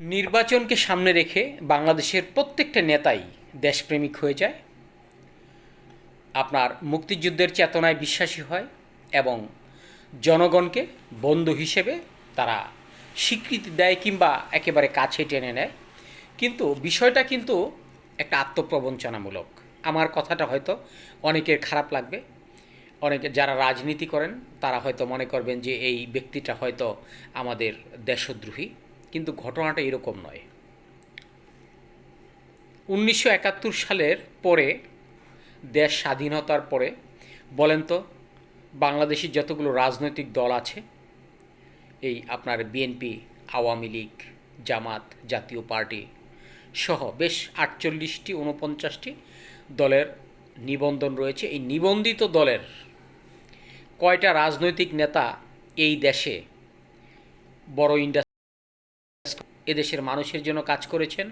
নির্বাচনকে সামনে রেখে বাংলাদেশের প্রত্যেকটা নেতাই দেশপ্রেমিক হয়ে যায়। আপনার মুক্তিযুদ্ধের চেতনায় বিশ্বাসী হয় এবং জনগণকে বন্ধু হিসেবে তারা স্বীকৃতি দেয় কিংবা একেবারে কাছে টেনে নেয়। কিন্তু বিষয়টা কিন্তু একটা আত্মপ্রবঞ্চনামূলক। আমার কথাটা হয়তো অনেকের খারাপ লাগবে। অনেকে যারা রাজনীতি করেন, তারা হয়তো মনে করবেন যে এই ব্যক্তিটা হয়তো আমাদের দেশদ্রোহী। কিন্তু ঘটনাটা এরকম নয়। উনিশশো একাত্তর সালের পরে, দেশ স্বাধীনতার পরে, বলেন তো, বাংলাদেশের যতগুলো রাজনৈতিক দল আছে, এই আপনার বিএনপি আওয়ামী লীগ, জামাত, জাতীয় পার্টি সহ বেশ আটচল্লিশটি উনপঞ্চাশটি দলের নিবন্ধন রয়েছে। এই নিবন্ধিত দলের কয়টা রাজনৈতিক নেতা এই দেশে বড় ইন্ডাস্ট্রি এদেশের মানুষের জন্য কাজ করেছেন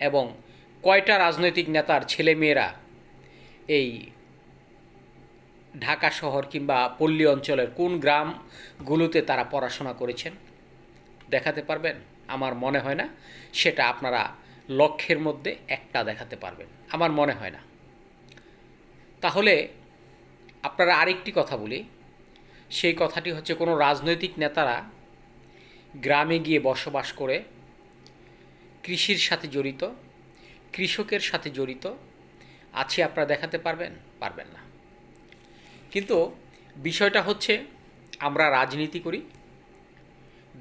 এবং কয়টা রাজনৈতিক নেতার ছেলেমেয়েরা এই ঢাকা শহর কিংবা পল্লী অঞ্চলের কোন গ্রামগুলোতে তারা পড়াশোনা করেছেন দেখাতে পারবেন? আমার মনে হয় না। সেটা আপনারা লক্ষ্যের মধ্যে একটা দেখাতে পারবেন। আমার মনে হয় না। তাহলে আপনারা আরেকটি কথা বলি। সেই কথাটি হচ্ছে কোনো রাজনৈতিক নেতারা গ্রামে গিয়ে বসবাস করে, কৃষির সাথে জড়িত, কৃষকের সাথে জড়িত, আছে আপনারা দেখাতে পারবেন পারবেন না। কিন্তু বিষয়টা হচ্ছে, আমরা রাজনীতি করি,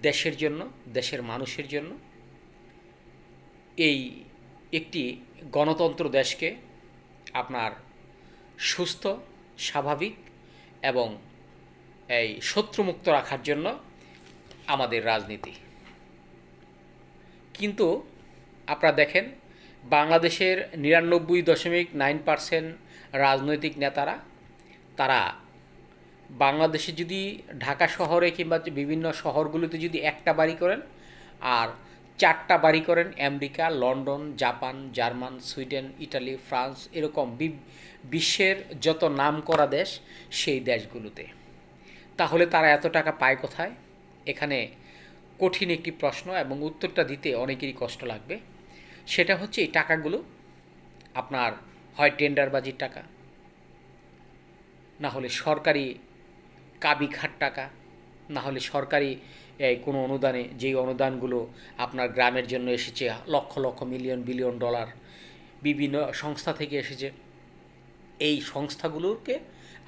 দেশের জন্য, দেশের মানুষের জন্য। এই একটি গণতন্ত্র দেশকে আপনার সুস্থ, স্বাভাবিক এবং এই শত্রুমুক্ত রাখার জন্য আমাদের রাজনীতি। কিন্তু আপনারা দেখেন, বাংলাদেশের নিরানব্বই দশমিক নাইন পার্সেন্ট রাজনৈতিক নেতারা, তারা বাংলাদেশে যদি ঢাকা শহরে কিংবা বিভিন্ন শহরগুলোতে যদি একটা বাড়ি করেন, আর চারটা বাড়ি করেন, America, London, Japan, German, Sweden, Italy, France, এরকম বিশ্বের যত নাম করা দেশ, সেই দেশগুলোতে। তাহলে তারা এত টাকা পায় কোথায়? এখানে কঠিন একটি প্রশ্ন এবং উত্তরটা দিতে অনেকেরই কষ্ট লাগবে। সেটা হচ্ছে এই টাকাগুলো আপনার হয় টেন্ডারবাজির টাকা, না হলে সরকারি কাবি খাট টাকা, না হলে সরকারি কোনো অনুদানে যেই অনুদানগুলো আপনার গ্রামের জন্য এসেছে, lakh lakh million, billion dollar, বিভিন্ন সংস্থা থেকে এসেছে, এই সংস্থাগুলোকে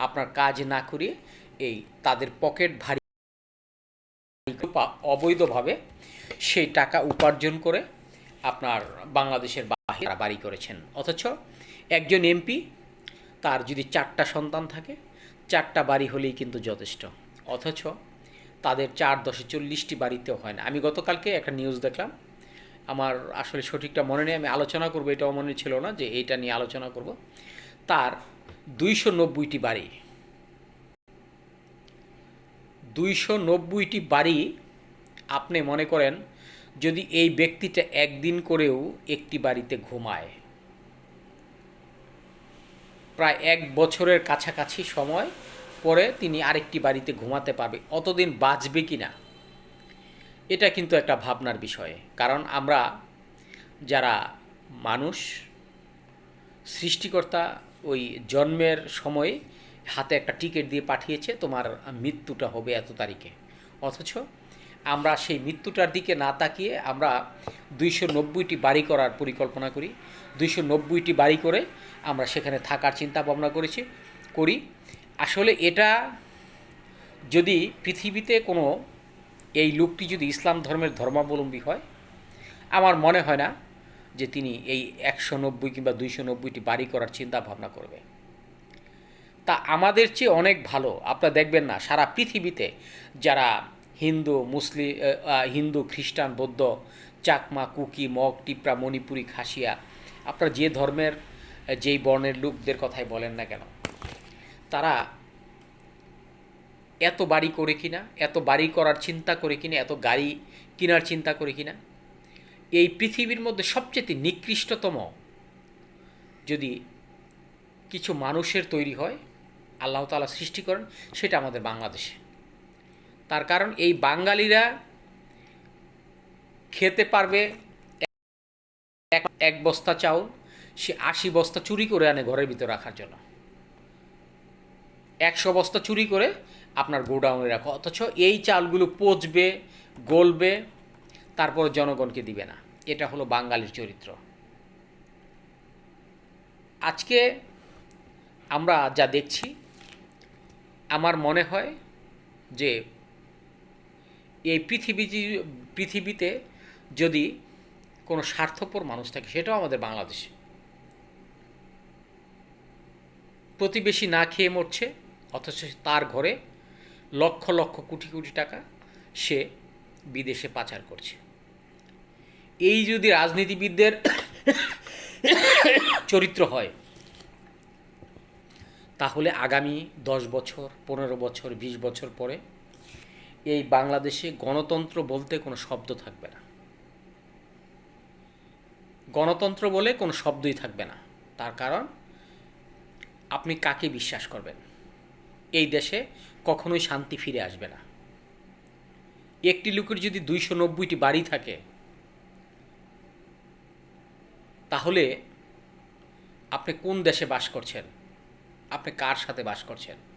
আপনার কাজ না করিয়ে এই তাদের পকেট ভারী অবৈধভাবে সেই টাকা উপার্জন করে আপনার বাংলাদেশের বাহিরে বাড়ি করেছেন। অথচ একজন এমপি, তার যদি চারটা সন্তান থাকে, চারটা বাড়ি হলেই কিন্তু যথেষ্ট। অথচ তাদের চার দশে চল্লিশটি বাড়িতেও হয় না। আমি গতকালকে একটা নিউজ দেখলাম। আমার আসলে সঠিকটা মনে নেই, আমি আলোচনা করব, এটাও মনে ছিল না যে এইটা নিয়ে আলোচনা করব। তার দুইশো নব্বইটি বাড়ি, দুইশো নব্বইটি বাড়ি আপনি মনে করেন যদি এই ব্যক্তিটা একদিন করেও একটি বাড়িতে ঘুমায়। প্রায় এক বছরের কাছাকাছি সময় পরে তিনি আরেকটি বাড়িতে ঘুমাতে পারবে। অতদিন বাঁচবে কি না? এটা কিন্তু একটা ভাবনার বিষয়। কারণ আমরা যারা মানুষ, সৃষ্টিকর্তা ওই জন্মের সময়ে হাতে একটা টিকিট দিয়ে পাঠিয়েছে, তোমার মৃত্যুটা হবে এত তারিখে। অথচ আমরা সেই মৃত্যুটার দিকে না তাকিয়ে আমরা দুইশো নব্বইটি বাড়ি করার পরিকল্পনা করি। দুইশো নব্বইটি বাড়ি করে আমরা সেখানে থাকার চিন্তা ভাবনা করেছি, করি। আসলে এটা যদি পৃথিবীতে কোনো এই লোকটি যদি ইসলাম ধর্মের ধর্মাবলম্বী হয়, আমার মনে হয় না যে তিনি এই একশো নব্বই কিংবা দুইশো নব্বইটি বাড়ি করার চিন্তা ভাবনা করবে। তা আমাদের চেয়ে অনেক ভালো। আপনারা দেখবেন না, সারা পৃথিবীতে যারা হিন্দু মুসলিম হিন্দু, খ্রিস্টান, বৌদ্ধ, চাকমা, কুকি, মগ, টিপরা, মণিপুরি, খাসিয়া। আপনারা যে ধর্মের যেই বর্ণের লোকদের কথাই বলেন না কেন, তারা এত বাড়ি করে কিনা, এত বাড়ি করার চিন্তা করে কিনা, এত গাড়ি কেনার চিন্তা করে কিনা, এই পৃথিবীর মধ্যে সবচেয়ে নিকৃষ্টতম যদি কিছু মানুষের তৈরি হয়, আল্লাহ তালা সৃষ্টি করেন, সেটা আমাদের বাংলাদেশে। তার কারণ এই বাঙালিরা খেতে পারবে এক বস্তা চাউল, সে আশি বস্তা চুরি করে আনে ঘরের ভিতরে রাখার জন্য। একশো বস্তা চুরি করে আপনার গোডাউনে রাখো, অথচ এই চালগুলো পচবে, গলবে, তারপর জনগণকে দিবে না। এটা হলো বাঙালির চরিত্র। আজকে আমরা যা দেখছি, আমার মনে হয় যে এই পৃথিবী পৃথিবীতে যদি কোনো স্বার্থপর মানুষ থাকে, সেটাও আমাদের বাংলাদেশে। প্রতিবেশী না খেয়ে মরছে, অথচ তার ঘরে লক্ষ লক্ষ কোটি কোটি টাকা সে বিদেশে পাচার করছে। এই যদি রাজনীতিবিদদের চরিত্র হয়, তাহলে আগামী দশ বছর, পনেরো বছর, বিশ বছর পরে এই বাংলাদেশে গণতন্ত্র বলতে কোনো শব্দ থাকবে না। গণতন্ত্র বলে কোনো শব্দই থাকবে না। তার কারণ, আপনি কাকে বিশ্বাস করবেন? এই দেশে কখনোই শান্তি ফিরে আসবে না। একটি লোকের যদি দুইশো নব্বইটি বাড়ি থাকে, তাহলে আপনি কোন দেশে বাস করছেন? আপনি কার সাথে বাস করছেন?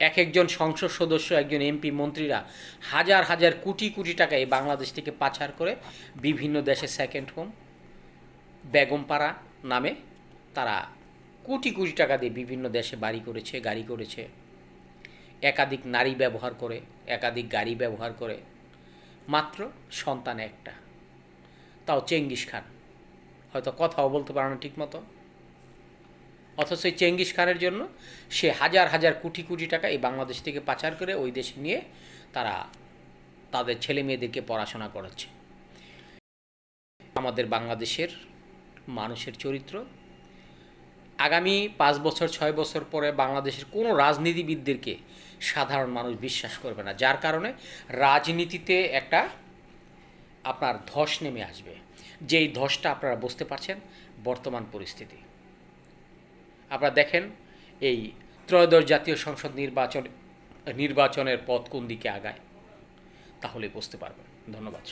এক একজন সংসদ সদস্য, একজন এমপি, মন্ত্রীরা হাজার হাজার কোটি কোটি টাকা এই বাংলাদেশ থেকে পাচার করে বিভিন্ন দেশে সেকেন্ড হোম বেগমপাড়া নামে তারা কোটি কোটি টাকা দিয়ে বিভিন্ন দেশে বাড়ি করেছে, গাড়ি করেছে। একাধিক নারী ব্যবহার করে, একাধিক গাড়ি ব্যবহার করে। মাত্র সন্তান একটা, তাও চেঙ্গিস খান। হয়তো কথাও বলতে পারে না ঠিক মতো অথচ এই চেঙ্গিস খানের জন্য সে হাজার হাজার কোটি কোটি টাকা এই বাংলাদেশ থেকে পাচার করে ওই দেশে নিয়ে তারা তাদের ছেলে মেয়েদেরকে পড়াশোনা করাচ্ছে। আমাদের বাংলাদেশের মানুষের চরিত্র। আগামী পাঁচ বছর, ছয় বছর পরে বাংলাদেশের কোনো রাজনীতিবিদদেরকে সাধারণ মানুষ বিশ্বাস করবে না, যার কারণে রাজনীতিতে একটা আপনার ধস নেমে আসবে। যেই ধসটা আপনারা বুঝতে পারছেন বর্তমান পরিস্থিতি। আপনারা দেখেন এই ত্রয়োদশ জাতীয় সংসদ নির্বাচন, নির্বাচনের পথ কোন দিকে আগায়, তাহলে বুঝতে পারবেন। ধন্যবাদ